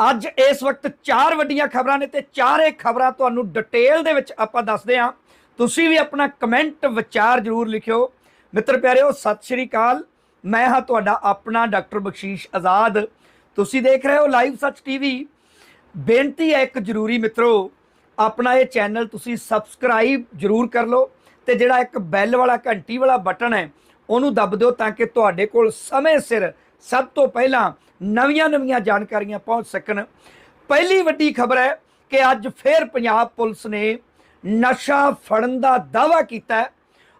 ਅੱਜ ਇਸ ਵਕਤ ਚਾਰ ਵੱਡੀਆਂ ਖਬਰਾਂ ਨੇ ਤੇ ਚਾਰੇ ਖਬਰਾਂ ਤੁਹਾਨੂੰ ਡਿਟੇਲ ਦੇ ਵਿੱਚ ਆਪਾਂ ਦੱਸਦੇ ਹਾਂ। ਤੁਸੀਂ ਵੀ ਆਪਣਾ ਕਮੈਂਟ ਵਿਚਾਰ ਜ਼ਰੂਰ ਲਿਖਿਓ। ਮਿੱਤਰ ਪਿਆਰਿਓ, ਸਤਿ ਸ਼੍ਰੀ ਅਕਾਲ। ਮੈਂ ਹਾਂ ਤੁਹਾਡਾ ਆਪਣਾ ਡਾਕਟਰ ਬਖਸ਼ੀਸ਼ ਆਜ਼ਾਦ। ਤੁਸੀਂ ਦੇਖ ਰਹੇ ਹੋ ਲਾਈਵ ਸੱਚ ਟੀਵੀ ਬੇਨਤੀ ਹੈ ਇੱਕ ਜ਼ਰੂਰੀ ਮਿੱਤਰੋ, ਆਪਣਾ ਇਹ ਚੈਨਲ ਤੁਸੀਂ ਸਬਸਕ੍ਰਾਈਬ ਜ਼ਰੂਰ ਕਰ ਲਓ ਤੇ ਜਿਹੜਾ ਇੱਕ ਬੈਲ ਵਾਲਾ ਘੰਟੀ ਵਾਲਾ ਬਟਨ ਹੈ, ਉਹਨੂੰ ਦੱਬ ਦਿਓ ਤਾਂ ਕਿ ਤੁਹਾਡੇ ਕੋਲ ਸਮੇਂ ਸਿਰ ਸਭ ਤੋਂ ਪਹਿਲਾਂ ਨਵੀਆਂ-ਨਵੀਆਂ ਜਾਣਕਾਰੀਆਂ ਪਹੁੰਚ ਸਕਣ। ਪਹਿਲੀ ਵੱਡੀ ਖਬਰ ਹੈ ਕਿ ਅੱਜ ਫੇਰ ਪੰਜਾਬ ਪੁਲਿਸ ਨੇ ਨਸ਼ਾ ਫੜਨ ਦਾ ਦਾਅਵਾ ਕੀਤਾ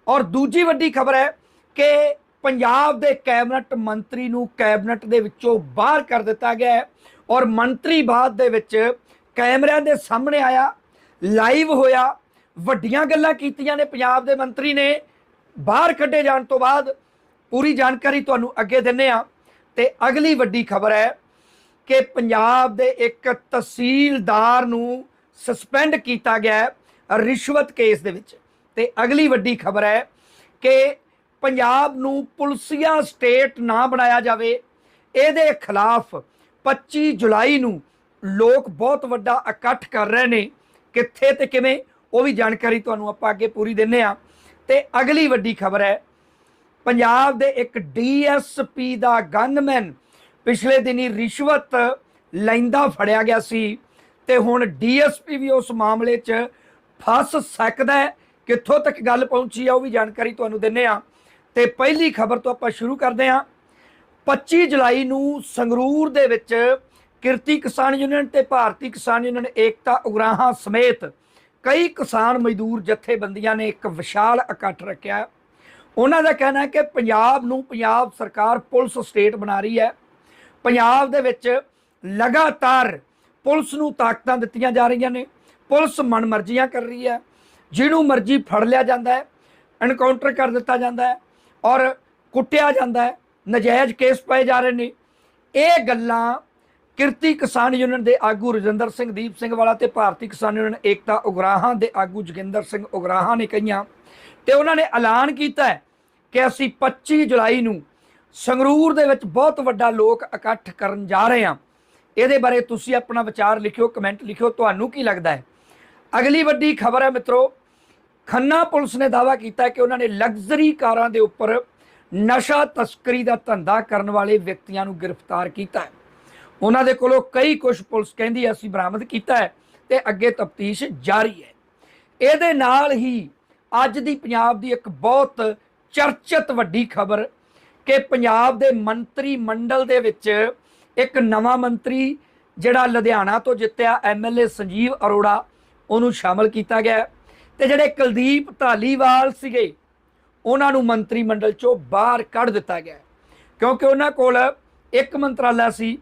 ਔਰ ਦੂਜੀ ਵੱਡੀ ਖਬਰ ਹੈ ਕਿ ਪੰਜਾਬ ਦੇ ਕੈਬਨਿਟ ਮੰਤਰੀ ਨੂੰ ਕੈਬਨਿਟ ਦੇ ਵਿੱਚੋਂ ਬਾਹਰ ਕਰ ਦਿੱਤਾ ਗਿਆ ਹੈ। ਔਰ ਮੰਤਰੀ ਬਾਅਦ ਦੇ ਵਿੱਚ ਕੈਮਰਿਆਂ ਦੇ ਸਾਹਮਣੇ ਆਇਆ, ਲਾਈਵ ਹੋਇਆ। ਵੱਡੀਆਂ ਗੱਲਾਂ ਕੀਤੀਆਂ ਨੇ ਪੰਜਾਬ ਦੇ ਮੰਤਰੀ ਨੇ। ਬਾਹਰ ਕੱਢੇ ਜਾਣ ਤੋਂ ਬਾਅਦ ਪੂਰੀ ਜਾਣਕਾਰੀ ਤੁਹਾਨੂੰ ਅੱਗੇ ਦਿੰਨੇ ਆ ਤੇ ਅਗਲੀ ਵੱਡੀ ਖਬਰ ਹੈ ਕਿ ਪੰਜਾਬ ਦੇ ਇੱਕ ਤਹਿਸੀਲਦਾਰ ਨੂੰ ਸਸਪੈਂਡ ਕੀਤਾ ਗਿਆ ਰਿਸ਼ਵਤ ਕੇਸ ਦੇ ਵਿੱਚ। ਤੇ ਅਗਲੀ ਵੱਡੀ ਖਬਰ ਹੈ ਕਿ ਪੰਜਾਬ ਨੂੰ ਪੁਲਸੀਆ ਸਟੇਟ ਨਾ ਬਣਾਇਆ ਜਾਵੇ, ਇਹਦੇ ਖਿਲਾਫ 25 ਜੁਲਾਈ ਨੂੰ ਲੋਕ ਬਹੁਤ ਵੱਡਾ ਇਕੱਠ ਕਰ ਰਹੇ ਨੇ। ਕਿੱਥੇ ਤੇ ਕਿਵੇਂ, ਉਹ ਵੀ ਜਾਣਕਾਰੀ ਤੁਹਾਨੂੰ ਆਪਾਂ ਅੱਗੇ ਪੂਰੀ ਦਿੰਨੇ ਆ ਤੇ ਅਗਲੀ ਵੱਡੀ ਖਬਰ ਹੈ ਪੰਜਾਬ ਦੇ ਇੱਕ ਡੀਐਸਪੀ ਦਾ ਗਨਮੈਨ ਪਿਛਲੇ ਦਿਨੀ ਰਿਸ਼ਵਤ ਲੈਂਦਾ ਫੜਿਆ ਗਿਆ ਸੀ ਤੇ ਹੁਣ ਡੀਐਸਪੀ ਵੀ ਉਸ ਮਾਮਲੇ 'ਚ ਫਸ ਸਕਦਾ ਹੈ। ਕਿੱਥੋਂ ਤੱਕ ਗੱਲ ਪਹੁੰਚੀ ਆ ਉਹ ਵੀ ਜਾਣਕਾਰੀ ਤੁਹਾਨੂੰ ਦਿੰਨੇ ਆ। ਤੇ ਪਹਿਲੀ ਖਬਰ ਤੋਂ ਆਪਾਂ ਸ਼ੁਰੂ ਕਰਦੇ ਹਾਂ। 25 ਜੁਲਾਈ ਨੂੰ ਸੰਗਰੂਰ ਦੇ ਵਿੱਚ ਕਿਰਤੀ ਕਿਸਾਨ ਯੂਨੀਅਨ ਤੇ ਭਾਰਤੀ ਕਿਸਾਨ ਯੂਨੀਅਨ ਏਕਤਾ ਉਗਰਾਹਾਂ ਸਮੇਤ ਕਈ ਕਿਸਾਨ ਮਜ਼ਦੂਰ ਜਥੇਬੰਦੀਆਂ ਨੇ ਇੱਕ ਵਿਸ਼ਾਲ ਇਕੱਠ ਰੱਖਿਆ। ਉਹਨਾਂ ਦਾ ਕਹਿਣਾ ਹੈ ਕਿ ਪੰਜਾਬ ਨੂੰ ਪੰਜਾਬ ਸਰਕਾਰ ਪੁਲਿਸ ਸਟੇਟ ਬਣਾ ਰਹੀ ਹੈ। ਪੰਜਾਬ ਦੇ ਵਿੱਚ ਲਗਾਤਾਰ ਪੁਲਿਸ ਨੂੰ ਤਾਕਤਾਂ ਦਿੱਤੀਆਂ ਜਾ ਰਹੀਆਂ ਨੇ। ਪੁਲਿਸ ਮਨਮਰਜ਼ੀਆਂ ਕਰ ਰਹੀ ਹੈ। ਜਿਹਨੂੰ ਮਰਜ਼ੀ ਫੜ ਲਿਆ ਜਾਂਦਾ ਹੈ ਐਨਕਾਊਂਟਰ ਕਰ ਦਿੱਤਾ ਜਾਂਦਾ ਹੈ ਔਰ ਕੁੱਟਿਆ ਜਾਂਦਾ ਹੈ, ਨਜਾਇਜ਼ ਕੇਸ ਪਏ ਜਾ ਰਹੇ ਨੇ। ਇਹ ਗੱਲਾਂ ਕਿਰਤੀ ਕਿਸਾਨ ਯੂਨੀਅਨ ਦੇ ਆਗੂ ਰਜਿੰਦਰ ਸਿੰਘ, ਦੀਪ ਸਿੰਘ ਵਾਲਾ ਤੇ ਭਾਰਤੀ ਕਿਸਾਨ ਯੂਨੀਅਨ ਏਕਤਾ ਉਗਰਾਹਾਂ ਦੇ ਆਗੂ ਜੋਗਿੰਦਰ ਸਿੰਘ ਉਗਰਾਹਾਂ ਨੇ ਕਹੀਆਂ। ਤੇ ਉਹਨਾਂ ਨੇ ਐਲਾਨ ਕੀਤਾ ਕਿ ਅਸੀਂ 25 ਜੁਲਾਈ ਨੂੰ ਸੰਗਰੂਰ ਦੇ ਵਿੱਚ ਬਹੁਤ ਵੱਡਾ ਲੋਕ ਇਕੱਠ ਕਰਨ ਜਾ ਰਹੇ ਹਾਂ। ਇਹਦੇ ਬਾਰੇ ਤੁਸੀਂ ਆਪਣਾ ਵਿਚਾਰ ਲਿਖਿਓ, ਕਮੈਂਟ ਲਿਖਿਓ, ਤੁਹਾਨੂੰ ਕੀ ਲੱਗਦਾ ਹੈ? ਅਗਲੀ ਵੱਡੀ ਖਬਰ ਹੈ ਮਿੱਤਰੋ, ਖੰਨਾ ਪੁਲਿਸ ਨੇ ਦਾਅਵਾ ਕੀਤਾ ਕਿ ਉਹਨਾਂ ਨੇ ਲਗਜ਼ਰੀ ਕਾਰਾਂ ਦੇ ਉੱਪਰ ਨਸ਼ਾ ਤਸਕਰੀ ਦਾ ਧੰਦਾ ਕਰਨ ਵਾਲੇ ਵਿਅਕਤੀਆਂ ਨੂੰ ਗ੍ਰਿਫਤਾਰ ਕੀਤਾ ਹੈ। ਉਹਨਾਂ ਦੇ ਕੋਲੋਂ ਕਈ ਕੁਝ ਪੁਲਿਸ ਕਹਿੰਦੀ ਹੈ, ਅਸੀਂ ਬਰਾਮਦ ਕੀਤਾ ਹੈ ਤੇ ਅੱਗੇ ਤਫਤੀਸ਼ ਜਾਰੀ ਹੈ। ਇਹਦੇ ਨਾਲ ਹੀ ਅੱਜ ਦੀ ਪੰਜਾਬ ਦੀ ਇੱਕ ਬਹੁਤ ਚਰਚਿਤ ਵੱਡੀ ਖਬਰ ਕਿ ਪੰਜਾਬ ਦੇ ਮੰਤਰੀ ਮੰਡਲ ਦੇ ਵਿੱਚ ਇੱਕ ਨਵਾਂ ਮੰਤਰੀ ਜਿਹੜਾ ਲੁਧਿਆਣਾ ਤੋਂ ਜਿੱਤਿਆ ਐਮਐਲਏ ਸੰਜੀਵ ਅਰੋੜਾ, ਉਹਨੂੰ ਸ਼ਾਮਲ ਕੀਤਾ ਗਿਆ ਹੈ। ਤੇ ਜਿਹੜੇ ਕੁਲਦੀਪ ਢਾਲੀਵਾਲ ਸੀਗੇ, ਉਹਨਾਂ ਨੂੰ ਮੰਤਰੀ ਮੰਡਲ ਚੋਂ ਬਾਹਰ ਕੱਢ ਦਿੱਤਾ ਗਿਆ ਕਿਉਂਕਿ ਉਹਨਾਂ ਕੋਲ ਇੱਕ ਮੰਤਰਾਲਾ ਸੀ,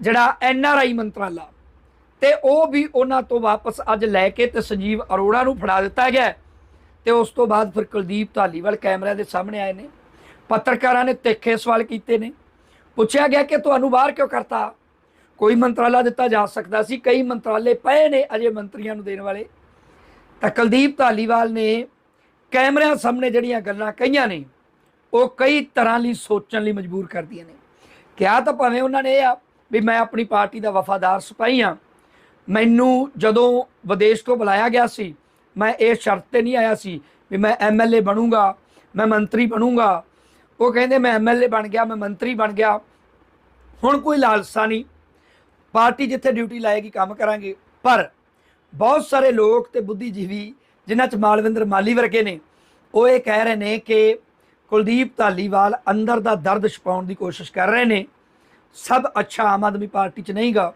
ਜਿਹੜਾ ਐਨਆਰਆਈ ਮੰਤਰਾਲਾ, ਤੇ ਉਹ ਵੀ ਉਹਨਾਂ ਤੋਂ ਵਾਪਸ ਅੱਜ ਲੈ ਕੇ ਤੇ ਸੰਜੀਵ ਅਰੋੜਾ ਨੂੰ ਫੜਾ ਦਿੱਤਾ ਗਿਆ ਤੇ ਉਸ ਤੋਂ ਬਾਅਦ ਫਿਰ ਕੁਲਦੀਪ ਧਾਲੀਵਾਲ ਕੈਮਰਿਆਂ ਦੇ ਸਾਹਮਣੇ ਆਏ ਨੇ, ਪੱਤਰਕਾਰਾਂ ਨੇ ਤਿੱਖੇ ਸਵਾਲ ਕੀਤੇ ਨੇ। ਪੁੱਛਿਆ ਗਿਆ ਕਿ ਤੁਹਾਨੂੰ ਬਾਹਰ ਕਿਉਂ ਕਰਤਾ? ਕੋਈ ਮੰਤਰਾਲਾ ਦਿੱਤਾ ਜਾ ਸਕਦਾ ਸੀ, ਕਈ ਮੰਤਰਾਲੇ ਪਏ ਨੇ ਅਜੇ ਮੰਤਰੀਆਂ ਨੂੰ ਦੇਣ ਵਾਲੇ। ਤਾਂ ਕੁਲਦੀਪ ਧਾਲੀਵਾਲ ਨੇ ਕੈਮਰਿਆਂ ਸਾਹਮਣੇ ਜਿਹੜੀਆਂ ਗੱਲਾਂ ਕਹੀਆਂ ਨੇ, ਉਹ ਕਈ ਤਰ੍ਹਾਂ ਲਈ ਸੋਚਣ ਲਈ ਮਜਬੂਰ ਕਰਦੀਆਂ ਨੇ। ਕਿਹਾ ਤਾਂ ਭਾਵੇਂ ਉਹਨਾਂ ਨੇ ਇਹ ਆ ਵੀ ਮੈਂ ਆਪਣੀ ਪਾਰਟੀ ਦਾ ਵਫਾਦਾਰ ਸਿਪਾਹੀ ਹਾਂ। ਮੈਨੂੰ ਜਦੋਂ ਵਿਦੇਸ਼ ਤੋਂ ਬੁਲਾਇਆ ਗਿਆ ਸੀ ਮੈਂ ਇਹ ਸ਼ਰਤ ਤੇ ਨਹੀਂ ਆਇਆ ਸੀ ਵੀ ਮੈਂ ਐਮਐਲਏ ਬਣੂੰਗਾ, ਮੈਂ ਮੰਤਰੀ ਬਣੂੰਗਾ। ਉਹ ਕਹਿੰਦੇ ਮੈਂ ਐਮਐਲਏ ਬਣ ਗਿਆ, ਮੈਂ ਮੰਤਰੀ ਬਣ ਗਿਆ। ਹੁਣ ਕੋਈ ਲਾਲਸਾ ਨਹੀਂ। ਪਾਰਟੀ ਜਿੱਥੇ ਡਿਊਟੀ ਲਾਏਗੀ ਕੰਮ ਕਰਾਂਗੇ। ਪਰ ਬਹੁਤ ਸਾਰੇ ਲੋਕ ਤੇ ਬੁੱਧੀਜੀਵੀ ਜਿਨ੍ਹਾਂ ਚ ਮਾਲਵਿੰਦਰ ਮਾਲੀ ਵਰਗੇ ਨੇ, ਉਹ ਇਹ ਕਹਿ ਰਹੇ ਨੇ ਕਿ ਕੁਲਦੀਪ ਧਾਲੀਵਾਲ ਅੰਦਰ ਦਾ ਦਰਦ ਛਪਾਉਣ ਦੀ ਕੋਸ਼ਿਸ਼ ਕਰ ਰਹੇ ਨੇ। ਸਭ ਅੱਛਾ ਆਮ ਆਦਮੀ ਪਾਰਟੀ ਚ ਨਹੀਂਗਾ।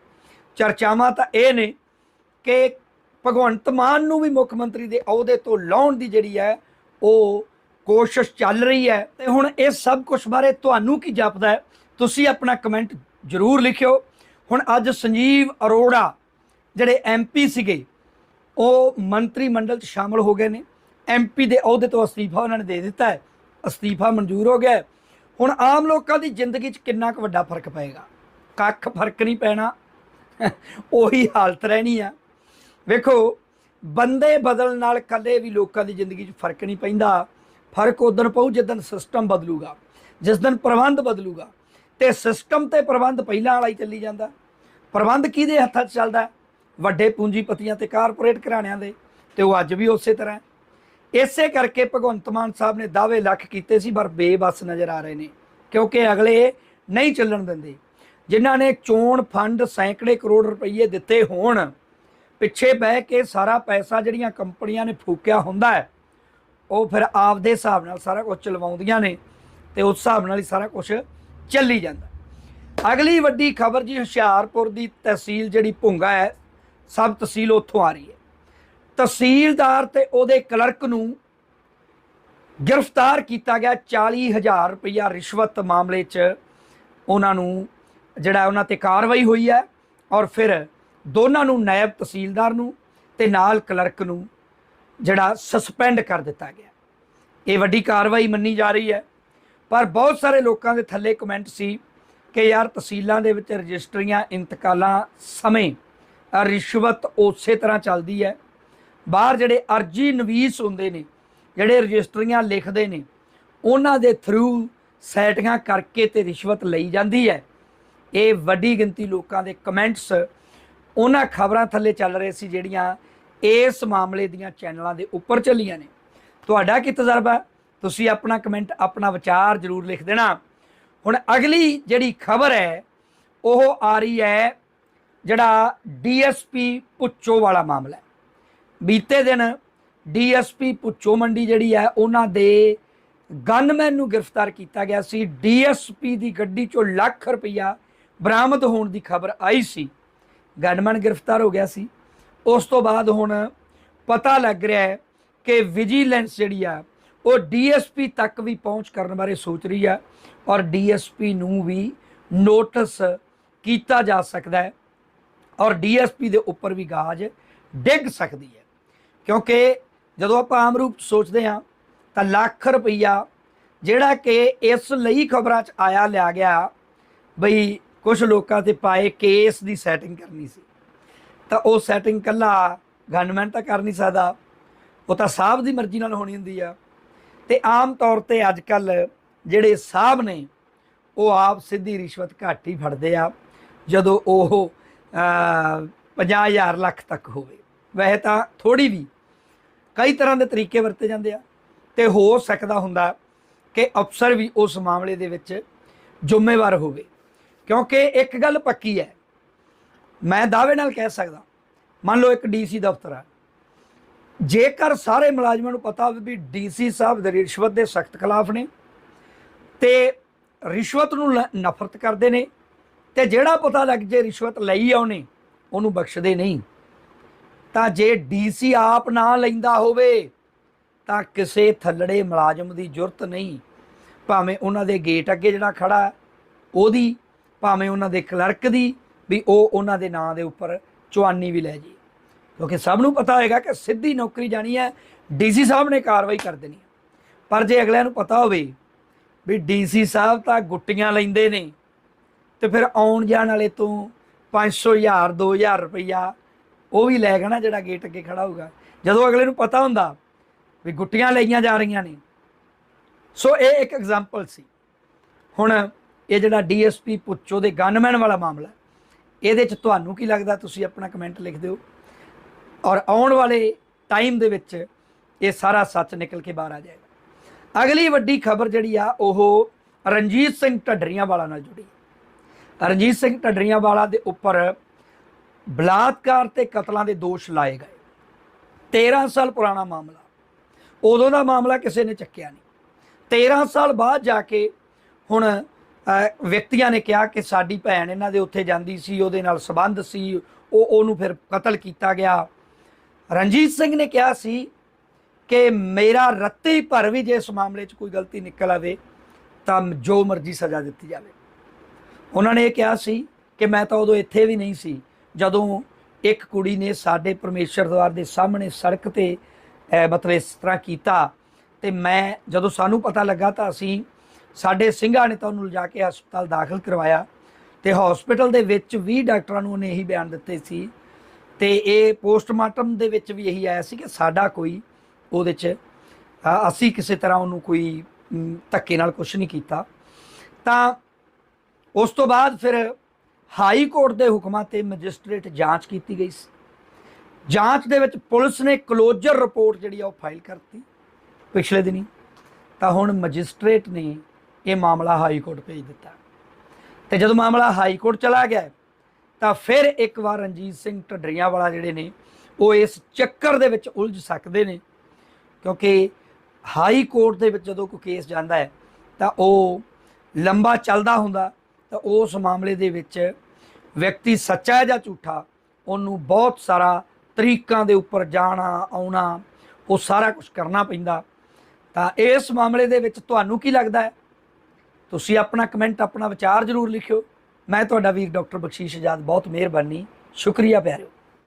ਚਰਚਾਵਾਂ ਤਾਂ ਇਹ ਨੇ ਕਿ ਭਗਵੰਤ ਮਾਨ ਨੂੰ ਵੀ ਮੁੱਖ ਮੰਤਰੀ ਦੇ ਅਹੁਦੇ ਤੋਂ ਲਾਉਣ ਦੀ ਜਿਹੜੀ ਹੈ, ਉਹ ਕੋਸ਼ਿਸ਼ ਚੱਲ ਰਹੀ ਹੈ। ਤੇ ਹੁਣ ਇਹ ਸਭ ਕੁਝ ਬਾਰੇ ਤੁਹਾਨੂੰ ਕੀ ਜਾਪਦਾ ਹੈ? ਤੁਸੀਂ ਆਪਣਾ ਕਮੈਂਟ ਜ਼ਰੂਰ ਲਿਖਿਓ। ਹੁਣ ਅੱਜ ਸੰਜੀਵ ਅਰੋੜਾ ਜਿਹੜੇ ਐਮਪੀ ਸੀਗੇ, ਉਹ ਮੰਤਰੀ ਮੰਡਲ 'ਚ ਸ਼ਾਮਲ ਹੋ ਗਏ ਨੇ। ਐਮਪੀ ਦੇ ਅਹੁਦੇ ਤੋਂ ਅਸਤੀਫਾ ਉਹਨਾਂ ਨੇ ਦੇ ਦਿੱਤਾ ਹੈ। ਅਸਤੀਫਾ ਮਨਜ਼ੂਰ ਹੋ ਗਿਆ ਹੁਣ ਆਮ ਲੋਕਾਂ ਦੀ ਜ਼ਿੰਦਗੀ 'ਚ ਕਿੰਨਾ ਕੁ ਵੱਡਾ ਫ਼ਰਕ ਪਏਗਾ? ਕੱਖ ਫ਼ਰਕ ਨਹੀਂ ਪੈਣਾ। ਉਹੀ ਹਾਲਤ ਰਹਿਣੀ ਆ। ਵੇਖੋ, ਬੰਦੇ ਬਦਲਣ ਨਾਲ ਕਦੇ ਵੀ ਲੋਕਾਂ ਦੀ ਜ਼ਿੰਦਗੀ 'ਚ ਫ਼ਰਕ ਨਹੀਂ ਪੈਂਦਾ। ਫ਼ਰਕ ਉਦੋਂ ਪਊ ਜਦੋਂ ਸਿਸਟਮ ਬਦਲੂਗਾ, ਜਿਸ ਦਿਨ ਪ੍ਰਬੰਧ ਬਦਲੂਗਾ। ਤੇ ਸਿਸਟਮ ਤੇ ਪ੍ਰਬੰਧ ਪਹਿਲਾਂ ਵਾਲਾ ਹੀ ਚੱਲੀ ਜਾਂਦਾ। ਪ੍ਰਬੰਧ ਕਿਹਦੇ ਹੱਥਾਂ 'ਚ ਚੱਲਦਾ? ਵੱਡੇ ਪੂੰਜੀਪਤੀਆਂ ਤੇ ਕਾਰਪੋਰੇਟ ਘਰਾਣਿਆਂ ਦੇ, ਤੇ ਉਹ ਅੱਜ ਵੀ ਉਸੇ ਤਰ੍ਹਾਂ ਇਸੇ ਕਰਕੇ ਭਗਵੰਤ ਮਾਨ ਸਾਹਿਬ ਨੇ ਦਾਅਵੇ ਲੱਖ ਕੀਤੇ ਸੀ, ਪਰ ਬੇਬਸ ਨਜ਼ਰ ਆ ਰਹੇ ਨੇ, ਕਿਉਂਕਿ ਅਗਲੇ ਨਹੀਂ ਚੱਲਣ ਦਿੰਦੇ। ਜਿਨ੍ਹਾਂ ਨੇ ਚੋਣ ਫੰਡ ਸੈਂਕੜੇ ਕਰੋੜ ਰੁਪਏ ਦਿੱਤੇ ਹੋਣ ਪਿੱਛੇ ਬਹਿ ਕੇ ਸਾਰਾ ਪੈਸਾ ਜਿਹੜੀਆਂ ਕੰਪਨੀਆਂ ਨੇ ਫੂਕਿਆ ਹੁੰਦਾ ਹੈ, ਉਹ ਫਿਰ ਆਪਦੇ ਹਿਸਾਬ ਨਾਲ ਸਾਰਾ ਕੁਝ ਚਲਵਾਉਂਦੀਆਂ ਨੇ ਤੇ ਉਸ ਹਿਸਾਬ ਨਾਲ ਹੀ ਸਾਰਾ ਕੁਝ ਚੱਲੀ ਜਾਂਦਾ। ਅਗਲੀ ਵੱਡੀ ਖਬਰ ਜੀ, ਹੁਸ਼ਿਆਰਪੁਰ ਦੀ ਤਹਿਸੀਲ ਜਿਹੜੀ ਭੁੰਗਾ ਹੈ, ਸਬ ਤਹਿਸੀਲ ਉੱਥੋਂ ਆ ਰਹੀ ਹੈ। ਤਹਿਸੀਲਦਾਰ ਤੇ ਉਹਦੇ ਕਲਰਕ ਨੂੰ ਗ੍ਰਿਫਤਾਰ ਕੀਤਾ ਗਿਆ 40000 ਰੁਪਇਆ ਰਿਸ਼ਵਤ ਮਾਮਲੇ 'ਚ ਉਹਨਾਂ ਨੂੰ ਜਿਹੜਾ ਉਹਨਾਂ ਤੇ ਕਾਰਵਾਈ ਹੋਈ ਹੈ ਔਰ ਫਿਰ ਦੋਨਾਂ ਨੂੰ ਨਾਇਬ ਤਹਿਸੀਲਦਾਰ ਨੂੰ ਤੇ ਨਾਲ ਕਲਰਕ ਨੂੰ ਜਿਹੜਾ ਸਸਪੈਂਡ ਕਰ ਦਿੱਤਾ ਗਿਆ। ਇਹ ਵੱਡੀ ਕਾਰਵਾਈ ਮੰਨੀ ਜਾ ਰਹੀ ਹੈ। ਪਰ ਬਹੁਤ ਸਾਰੇ ਲੋਕਾਂ ਦੇ ਥੱਲੇ ਕਮੈਂਟ ਸੀ ਕਿ ਯਾਰ ਤਹਿਸੀਲਾਂ ਦੇ ਵਿੱਚ ਰਜਿਸਟਰੀਆਂ, ਇੰਤਕਾਲਾਂ ਸਮੇਂ ਰਿਸ਼ਵਤ ਉਸੇ ਤਰ੍ਹਾਂ ਚੱਲਦੀ ਹੈ। ਬਾਹਰ ਜਿਹੜੇ ਅਰਜੀ ਨਵੀਸ ਹੁੰਦੇ ਨੇ, ਜਿਹੜੇ ਰਜਿਸਟਰੀਆਂ ਲਿਖਦੇ ਨੇ, ਉਹਨਾਂ ਦੇ ਥਰੂ ਸੈਟਿੰਗਾਂ ਕਰਕੇ ਤੇ ਰਿਸ਼ਵਤ ਲਈ ਜਾਂਦੀ ਹੈ। ਇਹ ਵੱਡੀ ਗਿਣਤੀ ਲੋਕਾਂ ਦੇ ਕਮੈਂਟਸ ਉਹਨਾਂ ਖਬਰਾਂ ਥੱਲੇ ਚੱਲ ਰਹੇ ਸੀ ਜਿਹੜੀਆਂ ਇਸ ਮਾਮਲੇ ਦੀਆਂ ਚੈਨਲਾਂ ਦੇ ਉੱਪਰ ਚੱਲੀਆਂ ਨੇ। ਤੁਹਾਡਾ ਕੀ ਤਜਰਬਾ? ਤੁਸੀਂ ਆਪਣਾ ਕਮੈਂਟ, ਆਪਣਾ ਵਿਚਾਰ ਜ਼ਰੂਰ ਲਿਖ ਦੇਣਾ। ਹੁਣ ਅਗਲੀ ਜਿਹੜੀ ਖਬਰ ਹੈ, ਉਹ ਆ ਰਹੀ ਹੈ ਜਿਹੜਾ ਡੀਐਸਪੀ ਪੁੱਚੋ ਵਾਲਾ ਮਾਮਲਾ ਹੈ। ਬੀਤੇ ਦਿਨ ਡੀਐਸਪੀ ਪੁੱਚੋ ਮੰਡੀ ਜਿਹੜੀ ਹੈ, ਉਹਨਾਂ ਦੇ ਗਨਮੈਨ ਨੂੰ ਗ੍ਰਿਫਤਾਰ ਕੀਤਾ ਗਿਆ ਸੀ। ਡੀਐਸਪੀ ਦੀ ਗੱਡੀ ਚੋਂ ਲੱਖ ਰੁਪਈਆ ਬਰਾਮਦ ਹੋਣ ਦੀ ਖਬਰ ਆਈ ਸੀ। ਗਨਮੈਨ ਗ੍ਰਿਫਤਾਰ ਹੋ ਗਿਆ ਸੀ। ਉਸ ਤੋਂ ਬਾਅਦ ਹੁਣ ਪਤਾ ਲੱਗ ਰਿਹਾ ਹੈ ਕਿ ਵਿਜੀਲੈਂਸ ਜਿਹੜੀ ਆ, ਉਹ ਡੀਐਸਪੀ ਤੱਕ ਵੀ ਪਹੁੰਚ ਕਰਨ ਬਾਰੇ ਸੋਚ ਰਹੀ ਆ ਔਰ ਡੀਐਸਪੀ ਨੂੰ ਵੀ ਨੋਟਿਸ ਕੀਤਾ ਜਾ ਸਕਦਾ ਹੈ ਔਰ ਡੀਐਸਪੀ ਦੇ ਉੱਪਰ ਵੀ ਗਾਜ ਡਿੱਗ ਸਕਦੀ ਹੈ। ਕਿਉਂਕਿ ਜਦੋਂ ਆਪਾਂ ਆਮ ਰੂਪ 'ਚ ਸੋਚਦੇ ਹਾਂ, ਤਾਂ ਲੱਖ ਰੁਪਈਆ ਜਿਹੜਾ ਕਿ ਇਸ ਲਈ ਖਬਰਾਂ 'ਚ ਆਇਆ, ਲਿਆ ਗਿਆ ਬਈ ਕੁਝ ਲੋਕਾਂ ਤੇ ਪਾਏ ਕੇਸ ਦੀ ਸੈਟਿੰਗ ਕਰਨੀ ਸੀ। ਤਾਂ ਉਹ ਸੈਟਿੰਗ ਕੱਲਾ ਗਨਮੈਨ ਤਾਂ ਕਰ ਨਹੀਂ ਸਕਦਾ। ਉਹ ਤਾਂ ਸਾਹਿਬ ਦੀ ਮਰਜ਼ੀ ਨਾਲ ਹੋਣੀ ਹੁੰਦੀ ਆ। ਤੇ ਆਮ ਤੌਰ ਤੇ ਅੱਜ ਕੱਲ ਜਿਹੜੇ ਸਾਹਿਬ ਨੇ, ਉਹ ਆਪ ਸਿੱਧੀ ਰਿਸ਼ਵਤ ਘੱਟ ਹੀ ਫੜਦੇ ਆ, ਜਦੋਂ ਉਹ 50000 ਲੱਖ ਤੱਕ ਹੋਵੇ। ਵੈਸੇ ਤਾਂ ਥੋੜੀ ਵੀ ਕਈ ਤਰ੍ਹਾਂ ਦੇ ਤਰੀਕੇ ਵਰਤੇ ਜਾਂਦੇ ਆ। ਤੇ ਹੋ ਸਕਦਾ ਹੁੰਦਾ ਕਿ ਅਫਸਰ ਵੀ ਉਸ ਮਾਮਲੇ ਦੇ ਵਿੱਚ ਜ਼ਿੰਮੇਵਾਰ ਹੋਵੇ। ਕਿਉਂਕਿ ਇੱਕ ਗੱਲ ਪੱਕੀ ਹੈ। ਮੈਂ ਦਾਅਵੇ ਨਾਲ ਕਹਿ ਸਕਦਾ, ਮੰਨ ਲਓ ਇੱਕ ਡੀਸੀ ਦਫ਼ਤਰ ਹੈ। ਜੇਕਰ ਸਾਰੇ ਮੁਲਾਜ਼ਮਾਂ ਨੂੰ ਪਤਾ ਹੋਵੇ ਵੀ ਡੀਸੀ ਸਾਹਿਬ ਦੇ ਰਿਸ਼ਵਤ ਦੇ ਸਖਤ ਖਿਲਾਫ ਨੇ, ਤੇ ਰਿਸ਼ਵਤ ਨੂੰ ਲ- ਨਫ਼ਰਤ ਕਰਦੇ ਨੇ, ਤੇ ਜਿਹੜਾ ਪਤਾ ਲੱਗ ਜੇ ਰਿਸ਼ਵਤ ਲਈ ਆ ਉਹਨੇ, ਉਹਨੂੰ ਬਖਸ਼ਦੇ ਨਹੀਂ। ਤਾਂ ਜੇ ਡੀਸੀ ਆਪ ਨਾ ਲੈਂਦਾ ਹੋਵੇ, ਤਾਂ ਕਿਸੇ ਥੱਲੜੇ ਮੁਲਾਜ਼ਮ ਦੀ ਜ਼ਰੂਰਤ ਨਹੀਂ। ਭਾਵੇਂ ਉਹਨਾਂ ਦੇ ਗੇਟ ਅੱਗੇ ਜਿਹੜਾ ਖੜਾ ਉਹਦੀ ਭਾਵੇਂ ਉਹਨਾਂ ਦੇ ਕਲਰਕ ਦੀ ਵੀ ਉਹ ਉਹਨਾਂ ਦੇ ਨਾਂ ਦੇ ਉੱਪਰ ਚੁਆਨੀ ਵੀ ਲੈ ਜੀ। ਕਿਉਂਕਿ ਸਭ ਨੂੰ ਪਤਾ ਹੋਏਗਾ ਕਿ ਸਿੱਧੀ ਨੌਕਰੀ ਜਾਣੀ ਹੈ, ਡੀਸੀ ਸਾਹਿਬ ਨੇ ਕਾਰਵਾਈ ਕਰ ਦੇਣੀ ਪਰ ਜੇ ਅਗਲਿਆਂ ਨੂੰ ਪਤਾ ਹੋਵੇ ਵੀ ਡੀਸੀ ਸਾਹਿਬ ਤਾਂ ਗੁੱਟੀਆਂ ਲੈਂਦੇ ਨੇ ਤੇ ਫਿਰ ਆਉਣ ਜਾਣ ਵਾਲੇ ਤੋਂ 500 ਹਜ਼ਾਰ 2000 ਰੁਪਈਆ ਉਹ ਵੀ ਲੈ ਨਾ ਜਿਹੜਾ ਗੇਟ ਅੱਗੇ ਖੜਾ ਹੋਊਗਾ। ਜਦੋਂ ਅਗਲੇ ਨੂੰ ਪਤਾ ਹੁੰਦਾ ਵੀ ਗੁੱਟੀਆਂ ਲਈਆਂ ਜਾ ਰਹੀਆਂ ਨੇ। ਸੋ ਇਹ ਇੱਕ ਐਗਜ਼ਾਮਪਲ ਸੀ। ਹੁਣ ਇਹ ਜਿਹੜਾ ਡੀਐਸਪੀ ਪੁੱਛੋ ਦੇ ਗਨਮੈਨ ਵਾਲਾ ਮਾਮਲਾ ਇਹਦੇ ਚ ਤੁਹਾਨੂੰ ਕੀ ਲੱਗਦਾ ਤੁਸੀਂ ਆਪਣਾ ਕਮੈਂਟ ਲਿਖ ਦਿਓ। ਔਰ ਆਉਣ ਵਾਲੇ ਟਾਈਮ ਦੇ ਵਿੱਚ ਇਹ ਸਾਰਾ ਸੱਚ ਨਿਕਲ ਕੇ ਬਾਹਰ ਆ ਜਾਏਗਾ। ਅਗਲੀ ਵੱਡੀ ਖਬਰ ਜਿਹੜੀ ਆ, ਉਹ ਰਣਜੀਤ ਸਿੰਘ ਢੱਡਰੀਆਂ ਵਾਲਾ ਨਾਲ ਜੁੜੀ। ਰਣਜੀਤ ਸਿੰਘ ਢੱਡਰੀਆਂ ਵਾਲਾ ਦੇ ਉੱਪਰ ਬਲਾਤਕਾਰ ਤੇ ਕਤਲਾਂ ਦੇ ਦੋਸ਼ ਲਾਏ ਗਏ। 13 ਸਾਲ ਪੁਰਾਣਾ ਮਾਮਲਾ। ਉਦੋਂ ਦਾ ਮਾਮਲਾ ਕਿਸੇ ਨੇ ਚੱਕਿਆ ਨਹੀਂ। 13 ਸਾਲ ਬਾਅਦ ਜਾ ਕੇ ਹੁਣ ਵਿਅਕਤੀਆਂ ਨੇ ਕਿਹਾ ਕਿ ਸਾਡੀ ਭੈਣ ਇਹਨਾਂ ਦੇ ਉੱਥੇ ਜਾਂਦੀ ਸੀ, ਉਹਦੇ ਨਾਲ ਸੰਬੰਧ ਸੀ, ਉਹ ਉਹਨੂੰ ਫਿਰ ਕਤਲ ਕੀਤਾ ਗਿਆ। ਰਣਜੀਤ ਸਿੰਘ ਨੇ ਕਿਹਾ ਸੀ ਕਿ ਮੇਰਾ ਰੱਤੀ ਭਰ ਵੀ ਜੇ ਇਸ ਮਾਮਲੇ 'ਚ ਕੋਈ ਗਲਤੀ ਨਿਕਲ ਆਵੇ, ਤਾਂ ਜੋ ਮਰਜ਼ੀ ਸਜ਼ਾ ਦਿੱਤੀ ਜਾਵੇ। ਉਹਨਾਂ ਨੇ ਇਹ ਕਿਹਾ ਸੀ ਕਿ ਮੈਂ ਤਾਂ ਉਦੋਂ ਇੱਥੇ ਵੀ ਨਹੀਂ ਸੀ, ਜਦੋਂ ਇੱਕ ਕੁੜੀ ਨੇ ਸਾਡੇ ਪਰਮੇਸ਼ਰ ਦਵਾਰ ਦੇ ਸਾਹਮਣੇ ਸੜਕ ਤੇ ਮਤਲਬ ਇਸ ਤਰ੍ਹਾਂ ਕੀਤਾ, ਤੇ ਮੈਂ ਜਦੋਂ ਸਾਨੂੰ ਪਤਾ ਲੱਗਾ ਤਾਂ ਅਸੀਂ ਸਾਡੇ ਸਿੰਘਾਂ ਨੇ ਤਾਂ ਉਹਨੂੰ ਲਿਜਾ ਕੇ ਹਸਪਤਾਲ ਦਾਖਲ ਕਰਵਾਇਆ ਤੇ ਹਸਪੀਟਲ ਦੇ ਵਿੱਚ ਵੀ ਡਾਕਟਰਾਂ ਨੂੰ ਉਹਨੇ ਇਹੀ ਬਿਆਨ ਦਿੱਤੇ ਸੀ ਤੇ ਇਹ ਪੋਸਟਮਾਰਟਮ ਦੇ ਵਿੱਚ ਵੀ ਇਹੀ ਆਇਆ ਸੀ ਕਿ ਸਾਡਾ ਕੋਈ ਉਹਦੇ 'ਚ ਅਸੀਂ ਕਿਸੇ ਤਰ੍ਹਾਂ ਉਹਨੂੰ ਕੋਈ ਧੱਕੇ ਨਾਲ ਕੁਝ ਨਹੀਂ ਕੀਤਾ। ਤਾਂ ਉਸ ਤੋਂ ਬਾਅਦ ਫਿਰ ਹਾਈ ਕੋਰਟ ਦੇ ਹੁਕਮਾਂ ਤੇ ਮੈਜਿਸਟ੍ਰੇਟ ਜਾਂਚ ਕੀਤੀ ਗਈ ਸੀ। ਜਾਂਚ ਦੇ ਵਿੱਚ ਪੁਲਿਸ ਨੇ ਕਲੋਜ਼ਰ ਰਿਪੋਰਟ ਜਿਹੜੀ ਆ ਉਹ ਫਾਈਲ ਕਰਤੀ ਪਿਛਲੇ ਦਿਨੀ। ਤਾਂ ਹੁਣ ਮੈਜਿਸਟ੍ਰੇਟ ਨੇ ਇਹ ਮਾਮਲਾ ਹਾਈ ਕੋਰਟ ਭੇਜ ਦਿੱਤਾ। ਤੇ ਜਦੋਂ ਮਾਮਲਾ ਹਾਈ ਕੋਰਟ ਚਲਾ ਗਿਆ, ਤਾਂ ਫਿਰ ਇੱਕ ਵਾਰ ਰਣਜੀਤ ਸਿੰਘ ਢੱਡਰੀਆਂ ਵਾਲਾ ਜਿਹੜੇ ਨੇ, ਉਹ ਇਸ ਚੱਕਰ ਦੇ ਵਿੱਚ ਉਲਝ ਸਕਦੇ ਨੇ, ਕਿਉਂਕਿ ਹਾਈ ਕੋਰਟ ਦੇ ਵਿੱਚ ਜਦੋਂ ਕੋਈ ਕੇਸ ਜਾਂਦਾ ਹੈ, ਤਾਂ ਉਹ ਲੰਬਾ ਚੱਲਦਾ ਹੁੰਦਾ, ਤਾਂ ਉਸ ਮਾਮਲੇ ਦੇ ਵਿੱਚ ਵਿਅਕਤੀ ਸੱਚਾ ਹੈ ਜਾਂ ਝੂਠਾ, ਉਹਨੂੰ ਬਹੁਤ ਸਾਰਾ ਤਰੀਕਾਂ ਦੇ ਉੱਪਰ ਜਾਣਾ, ਆਉਣਾ, ਉਹ ਸਾਰਾ ਕੁਝ ਕਰਨਾ ਪੈਂਦਾ। ਤਾਂ ਇਸ ਮਾਮਲੇ ਦੇ ਵਿੱਚ ਤੁਹਾਨੂੰ ਕੀ ਲੱਗਦਾ ਹੈ? ਤੁਸੀਂ ਆਪਣਾ ਕਮੈਂਟ ਆਪਣਾ ਵਿਚਾਰ ਜ਼ਰੂਰ ਲਿਖਿਓ। ਮੈਂ ਤੁਹਾਡਾ ਵੀਰ ਡਾਕਟਰ ਬਖਸ਼ੀਸ਼ ਆਜ਼ਾਦ, ਬਹੁਤ ਮਿਹਰਬਾਨੀ। ਸ਼ੁਕਰੀਆ ਪਿਆਰਿਓ।